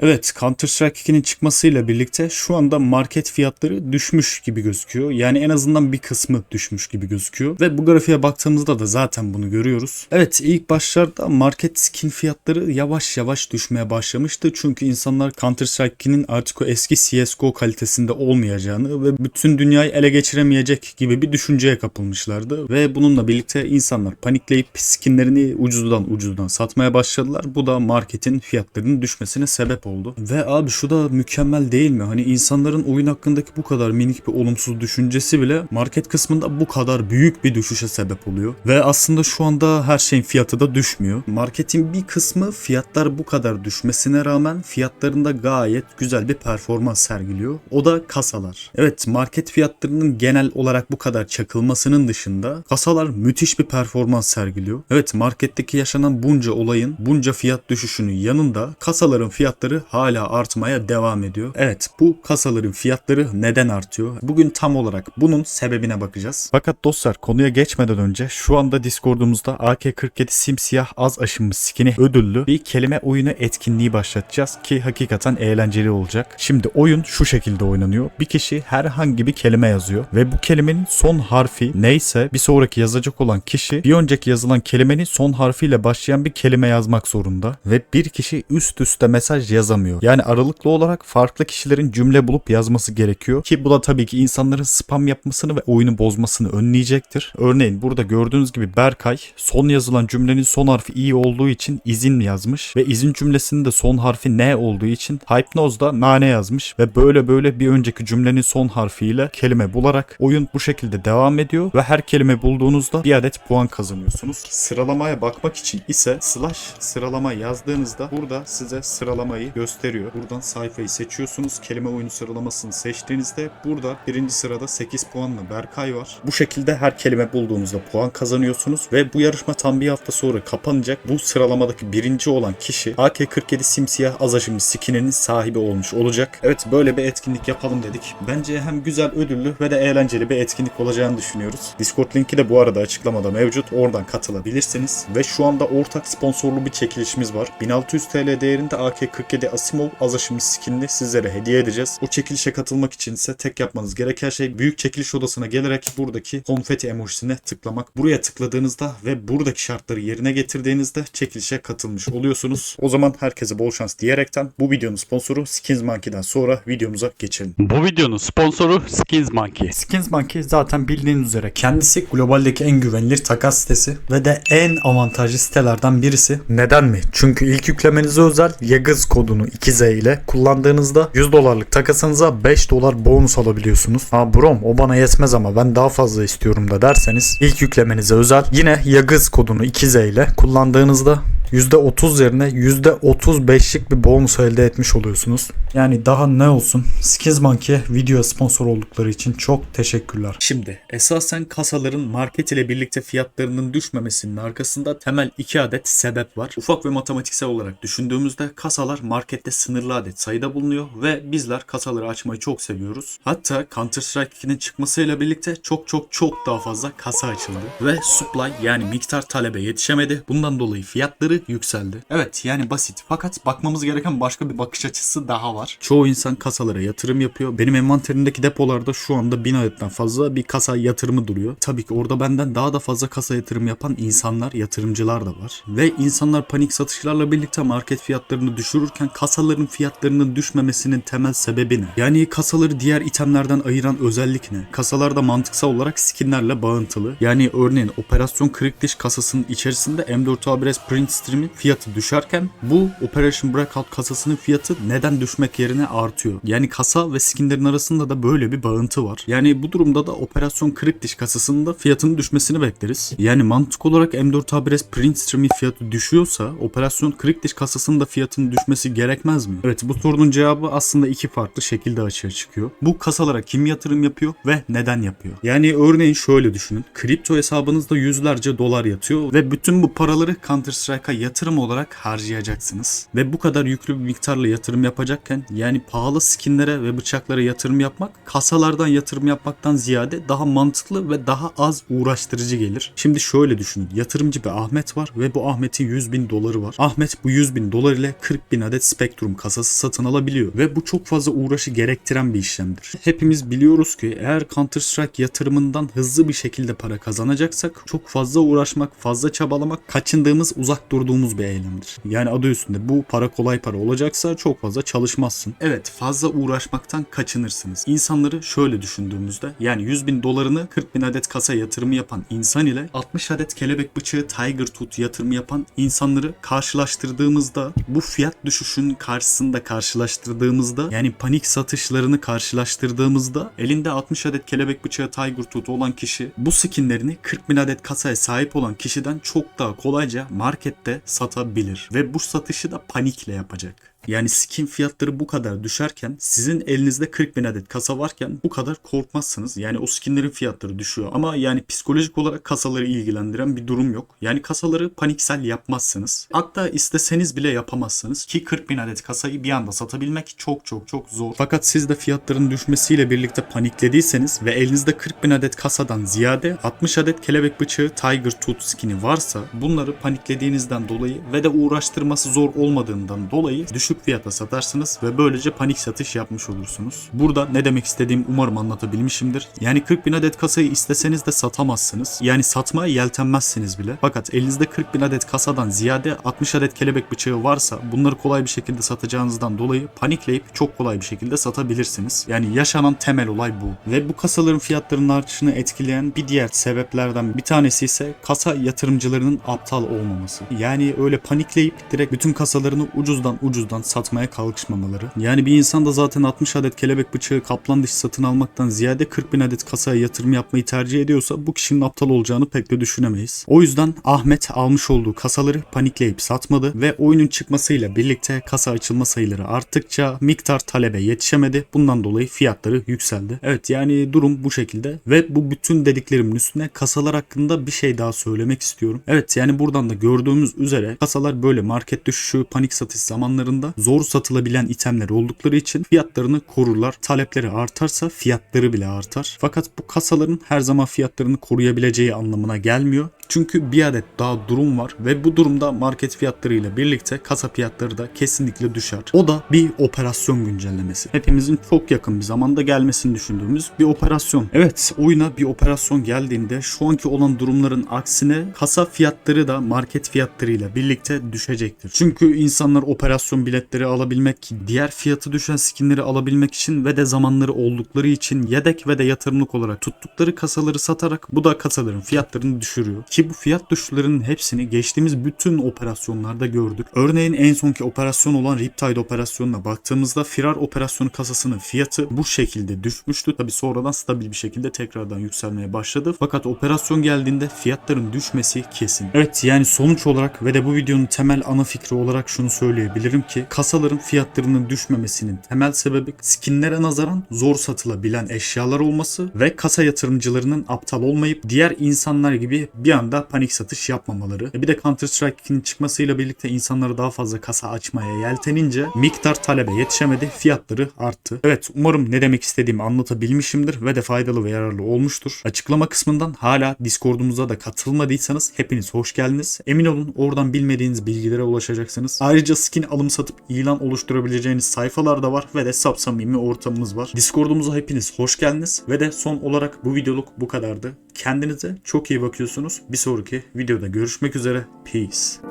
Evet Counter Strike 2'nin çıkmasıyla birlikte şu anda market fiyatları düşmüş gibi gözüküyor. Yani en azından bir kısmı düşmüş gibi gözüküyor. Ve bu grafiğe baktığımızda da zaten bunu görüyoruz. Evet ilk başlarda market skin fiyatları yavaş yavaş düşmeye başlamıştı. Çünkü insanlar Counter Strike 2'nin artık o eski CSGO kalitesinde olmayacağını ve bütün dünyayı ele geçiremeyecek gibi bir düşünceye kapılmışlardı. Ve bununla birlikte insanlar panikleyip skinlerini ucuzdan ucuzdan satmaya başladılar. Bu da marketin fiyatlarının düşmesine sebep oldu. Ve abi şu da mükemmel değil mi? Hani insanların oyun hakkındaki bu kadar minik bir olumsuz düşüncesi bile market kısmında bu kadar büyük bir düşüşe sebep oluyor. Ve aslında şu anda her şeyin fiyatı da düşmüyor. Marketin bir kısmı fiyatlar bu kadar düşmesine rağmen fiyatlarında gayet güzel bir performans sergiliyor. O da kasalar. Evet market fiyatlarının genel olarak bu kadar çakılmasının dışında kasalar müthiş bir performans sergiliyor. Evet marketteki yaşanan bunca olayın bunca fiyat düşüşünün yanında kasaların fiyatları hala artmaya devam ediyor. Evet bu kasaların fiyatları neden artıyor? Bugün tam olarak bunun sebebine bakacağız. Fakat dostlar konuya geçmeden önce şu anda Discord'umuzda AK-47 simsiyah az aşınmış skini ödüllü bir kelime oyunu etkinliği başlatacağız ki hakikaten eğlenceli olacak. Şimdi oyun şu şekilde oynanıyor. Bir kişi herhangi bir kelime yazıyor ve bu kelimenin son harfi neyse bir sonraki yazacak olan kişi bir önceki yazılan kelimenin son harfiyle başlayan bir kelime yazmak zorunda ve bir kişi üst üste mesaj yazamıyor. Yani aralıklı olarak farklı kişilerin cümle bulup yazması gerekiyor ki bu da tabii ki insanların spam yapmasını ve oyunu bozmasını önleyecektir. Örneğin burada gördüğünüz gibi Berkay son yazılan cümlenin son harfi iyi olduğu için izin yazmış ve izin cümlesinin de son harfi ne olduğu için Hypnose'da nane yazmış ve böyle böyle bir önceki cümlenin son harfiyle kelime bularak oyun bu şekilde devam ediyor ve her kelime bulduğunuzda bir adet puan kazanıyorsunuz. Sıralamaya bakmak için ise slash sıralama yazdığınızda burada size sıralamayı gösteriyor. Buradan sayfayı seçiyorsunuz. Kelime oyunu sıralamasını seçtiğinizde burada birinci sırada 8 puanla Berkay var. Bu şekilde her kelime bulduğunuzda puan kazanıyorsunuz ve bu yarışma tam bir hafta sonra kapanacak. Bu sıralamadaki birinci olan kişi AK-47 simsiyah az aşımı skininin sahibi olmuş olacak. Evet böyle bir etkinlik yapalım dedik. Bence hem güzel ödüllü ve de eğlenceli bir etkinlik olacağını düşünüyoruz. Discord linki de bu arada açıklamada mevcut. Oradan katılabilirsiniz. Ve şu anda ortak sponsorlu bir çekilişimiz var. 1600 TL değerinde AK-47 Asimov az aşımı skinini sizlere hediye edeceğiz. O çekilişe katılmak için ise tek yapmanız gereken şey büyük çekiliş odasına gelerek buradaki konfeti emojisine tıklamak. Buraya tıkladığınızda ve buradaki şartları yerine getirdiğinizde çekilişe katılmış oluyorsunuz. O zaman herkese bol şans diyerekten bu videonun sponsoru Skins Monkey'den sonra videomuza geçelim. Bu videonun sponsoru Skins Monkey. Skins Monkey zaten bildiğiniz üzere kendisi globaldeki en güvenilir takas sitesi ve de en avantajlı sitelerden birisi. Neden mi? Çünkü ilk yüklemenize özel Yagız kodunu 2Z ile kullandığınızda 100 dolarlık takasınıza 5 dolar bonus alabiliyorsunuz. Ha brom o bana yetmez ama ben daha fazla istiyorum da derseniz ilk yüklemenize özel yine Yagız kodunu 2Z ile kullandığınızda %30 yerine %35'lik bir bonus elde etmiş oluyorsunuz. Yani daha ne olsun Skins Monkey'e video sponsor oldukları için çok teşekkürler. Şimdi esasen kasaların market ile birlikte fiyatlarının düşmemesinin arkasında temel iki adet sebep var. Ufak ve matematiksel olarak düşündüğümüzde kasalar markette sınırlı adet sayıda bulunuyor ve bizler kasaları açmayı çok seviyoruz. Hatta Counter Strike 2'nin çıkmasıyla birlikte çok çok çok daha fazla kasa açıldı ve supply yani miktar talebe yetişemedi. Bundan dolayı fiyatları yükseldi. Evet yani basit fakat bakmamız gereken başka bir bakış açısı daha var. Çoğu insan kasalara yatırım yapıyor. Benim envanterimdeki depolarda şu anda 1000 adetten fazla bir kasa yatırımı duruyor. Tabii ki orada benden daha da fazla kasa yatırım yapan insanlar, yatırımcılar da var. Ve insanlar panik satışlarla birlikte market fiyatlarını düşürürken kasaların fiyatlarının düşmemesinin temel sebebi ne? Yani kasaları diğer itemlerden ayıran özellik ne? Kasalarda mantıksal olarak skinlerle bağıntılı. Yani örneğin operasyon kırık diş kasasının içerisinde M4A1S Print Stream'in fiyatı düşerken bu Operation Breakout kasasının fiyatı neden düşmek yerine artıyor? Yani kasa ve skinlerin arasında da böyle bir bağıntı var. Yani bu durumda da operasyon kırık diş kasasının da fiyatının düşmesini bekleriz. Yani mantık olarak M4A1S Print Stream'in fiyatı düşüyorsa operasyon kırık diş kasasının da fiyatının düşmesi gerekmez mi? Evet bu sorunun cevabı aslında iki farklı şekilde açığa çıkıyor. Bu kasalara kim yatırım yapıyor ve neden yapıyor? Yani örneğin şöyle düşünün. Kripto hesabınızda yüzlerce dolar yatıyor ve bütün bu paraları Counter Strike'a yatırım olarak harcayacaksınız. Ve bu kadar yüklü bir miktarla yatırım yapacakken yani pahalı skinlere ve bıçaklara yatırım yapmak kasalardan yatırım yapmaktan ziyade daha mantıklı ve daha az uğraştırıcı gelir. Şimdi şöyle düşünün. Yatırımcı bir Ahmet var ve bu Ahmet'in 100 bin doları var. Ahmet bu 100 bin dolar ile 40 bin adet Spectrum kasası satın alabiliyor ve bu çok fazla uğraşı gerektiren bir işlemdir. Hepimiz biliyoruz ki eğer Counter Strike yatırımından hızlı bir şekilde para kazanacaksak çok fazla uğraşmak, fazla çabalamak kaçındığımız, uzak durduğumuz bir eylemdir. Yani adı üstünde bu para kolay para olacaksa çok fazla çalışmazsın. Evet fazla uğraşmaktan kaçınırsınız. İnsanları şöyle düşündüğümüzde yani 100 bin dolarını 40 bin adet kasa yatırımı yapan insan ile 60 adet kelebek bıçağı Tiger Tooth yatırımı yapan insanları karşılaştırdığımızda bu fiyat düşüşünün karşısında karşılaştırdığımızda yani panik satışlarını karşılaştırdığımızda elinde 60 adet kelebek bıçağı Tiger Tooth olan kişi bu skinlerini 40 bin adet kasaya sahip olan kişiden çok daha kolayca markette satabilir. Ve bu satışı da panikle yapacak. Yani skin fiyatları bu kadar düşerken sizin elinizde 40 bin adet kasa varken bu kadar korkmazsınız. Yani o skinlerin fiyatları düşüyor. Ama yani psikolojik olarak kasaları ilgilendiren bir durum yok. Yani kasaları paniksel yapmazsınız. Hatta isteseniz bile yapamazsınız. Ki 40 bin adet kasayı bir anda satabilmek çok çok çok zor. Fakat siz de fiyatların düşmesiyle birlikte paniklediyseniz ve elinizde 40 bin adet kasadan ziyade 60 adet kelebek bıçağı Tiger Tooth skini varsa bunları paniklediğinizden dolayı ve de uğraştırması zor olmadığından dolayı düşük fiyata satarsınız ve böylece panik satış yapmış olursunuz. Burada ne demek istediğim umarım anlatabilmişimdir. Yani 40 bin adet kasayı isteseniz de satamazsınız. Yani satmaya yeltenmezsiniz bile. Fakat elinizde 40 bin adet kasadan ziyade 60 adet kelebek bıçağı varsa bunları kolay bir şekilde satacağınızdan dolayı panikleyip çok kolay bir şekilde satabilirsiniz. Yani yaşanan temel olay bu. Ve bu kasaların fiyatlarının artışını etkileyen bir diğer sebeplerden bir tanesi ise kasa yatırımcılarının aptal olmaması. Yani öyle panikleyip direkt bütün kasalarını ucuzdan ucuzdan satmaya kalkışmamaları. Yani bir insan da zaten 60 adet kelebek bıçağı kaplan dişi satın almaktan ziyade 40 bin adet kasaya yatırım yapmayı tercih ediyorsa bu kişinin aptal olacağını pek de düşünemeyiz. O yüzden Ahmet almış olduğu kasaları panikleyip satmadı ve oyunun çıkmasıyla birlikte kasa açılma sayıları arttıkça miktar talebe yetişemedi. Bundan dolayı fiyatları yükseldi. Evet yani durum bu şekilde ve bu bütün dediklerimin üstüne kasalar hakkında bir şey daha söylemek istiyorum. Evet yani buradan da gördüğümüz üzere kasalar böyle market düşüşü, panik satış zamanlarında zor satılabilen itemler oldukları için fiyatlarını korurlar. Talepleri artarsa fiyatları bile artar. Fakat bu kasaların her zaman fiyatlarını koruyabileceği anlamına gelmiyor. Çünkü bir adet daha durum var ve bu durumda market fiyatlarıyla birlikte kasa fiyatları da kesinlikle düşer. O da bir operasyon güncellemesi. Hepimizin çok yakın bir zamanda gelmesini düşündüğümüz bir operasyon. Evet oyuna bir operasyon geldiğinde şu anki olan durumların aksine kasa fiyatları da market fiyatlarıyla birlikte düşecektir. Çünkü insanlar operasyon biletleri alabilmek, diğer fiyatı düşen skinleri alabilmek için ve de zamanları oldukları için yedek ve de yatırımlık olarak tuttukları kasaları satarak bu da kasaların fiyatlarını düşürüyor. Ki bu fiyat düşüşlerinin hepsini geçtiğimiz bütün operasyonlarda gördük. Örneğin en sonki operasyon olan Riptide operasyonuna baktığımızda Firar operasyonu kasasının fiyatı bu şekilde düşmüştü. Tabi sonradan stabil bir şekilde tekrardan yükselmeye başladı. Fakat operasyon geldiğinde fiyatların düşmesi kesin. Evet yani sonuç olarak ve de bu videonun temel ana fikri olarak şunu söyleyebilirim ki kasaların fiyatlarının düşmemesinin temel sebebi skinlere nazaran zor satılabilen eşyalar olması ve kasa yatırımcılarının aptal olmayıp diğer insanlar gibi bir anda panik satış yapmamaları. E bir de Counter Strike'in çıkmasıyla birlikte insanlara daha fazla kasa açmaya yeltenince miktar talebe yetişemedi, fiyatları arttı. Evet umarım ne demek istediğimi anlatabilmişimdir ve de faydalı ve yararlı olmuştur. Açıklama kısmından hala Discord'umuza da katılmadıysanız hepiniz hoş geldiniz. Emin olun oradan bilmediğiniz bilgilere ulaşacaksınız. Ayrıca skin alım satıp ilan oluşturabileceğiniz sayfalar da var ve de samimi ortamımız var. Discord'umuza hepiniz hoş geldiniz ve de son olarak bu videoluk bu kadardı. Kendinize çok iyi bakıyorsunuz. Bir sonraki videoda görüşmek üzere. Peace.